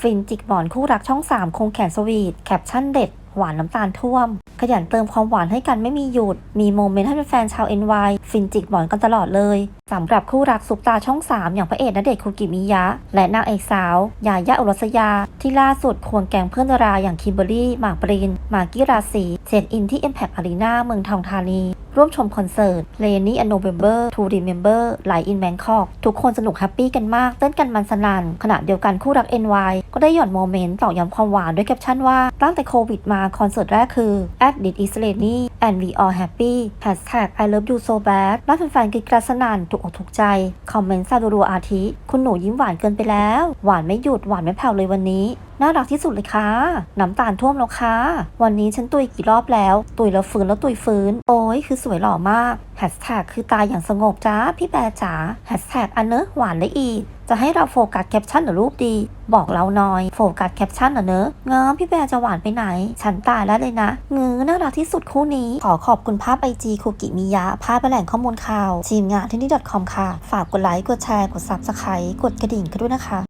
ฟินจิกหมอนคู่รักช่อง 3 คงแขนสวีทแคปชั่นเด็ด หวานน้ำตาลท่วม ขยันเติมความหวานให้กันไม่มีหยุด มีโมเมนต์ให้แฟนชาว NY ฟินจิกหมอนกันตลอดเลยสำหรับคู่รักซุปตาช่อง 3 อย่างพระเอกณเดชคุกิมิยะ และนางเอกสาว ยายาอุรัสยา ที่ล่าสุดควงแกงเพื่อนดาราอย่างคิมเบอรี่หมากปรินหมากกี้ราศีเช็คอินที่ Impact Arena เมืองทองธานี ร่วมชมคอนเสิร์ต r a n y and November to Remember ไหล in Bangkok ทุกคนสนุกแฮปปี้กันมาก เต้นกันมันสนั่นขณะเดียวกันคู่รัก NY ก็ได้หย่อนโมเมนต์ตอกย้ำความหวานด้วยแคปชั่นว่าตั้งแต่โควิดมาคอนเสิร์ตแรกคือ at it is r a n y and we all happy hashtag I love you so bad ล่าแฟนๆกรีดกราดสนั่นถูกอกถูกใจ คอมเมนต์ซาดูรัวอาทิ คุณหนูยิ้มหวานเกินไปแล้ว หวานไม่หยุดหวานไม่แผ่วเลยวันนี้ น่ารักที่สุดเลยค่ะ น้ำตาลท่วมแล้วค่ะ วันนี้ฉันตุยกี่รอบแล้ว ตุยแล้วฟื้นแล้วตุยฟื้น โอ้ยคือสวยหล่อมากแฮชแท็กคือตายอย่างสงบจ้าพี่แบร์จ๋าแฮชแท็กอันเนอะหวานได้อีกจะให้เราโฟกัสแคปชั่นหรือรูปดี บอกเราหน่อย โฟกัสแคปชั่นเหรอเนอะเงอพี่แบร์จะหวานไปไหน ฉันตายแล้วเลยนะงือน่ารักที่สุดคู่นี้ ขอขอบคุณภาพไอจีคุกิมิยะ ภาพแหล่งข้อมูลข่าว ทีมงานที่นี่ .com ค่ะ ฝากกดไลค์ กดแชร์ กด subscribe กดกระดิ่งกันด้วยนะคะ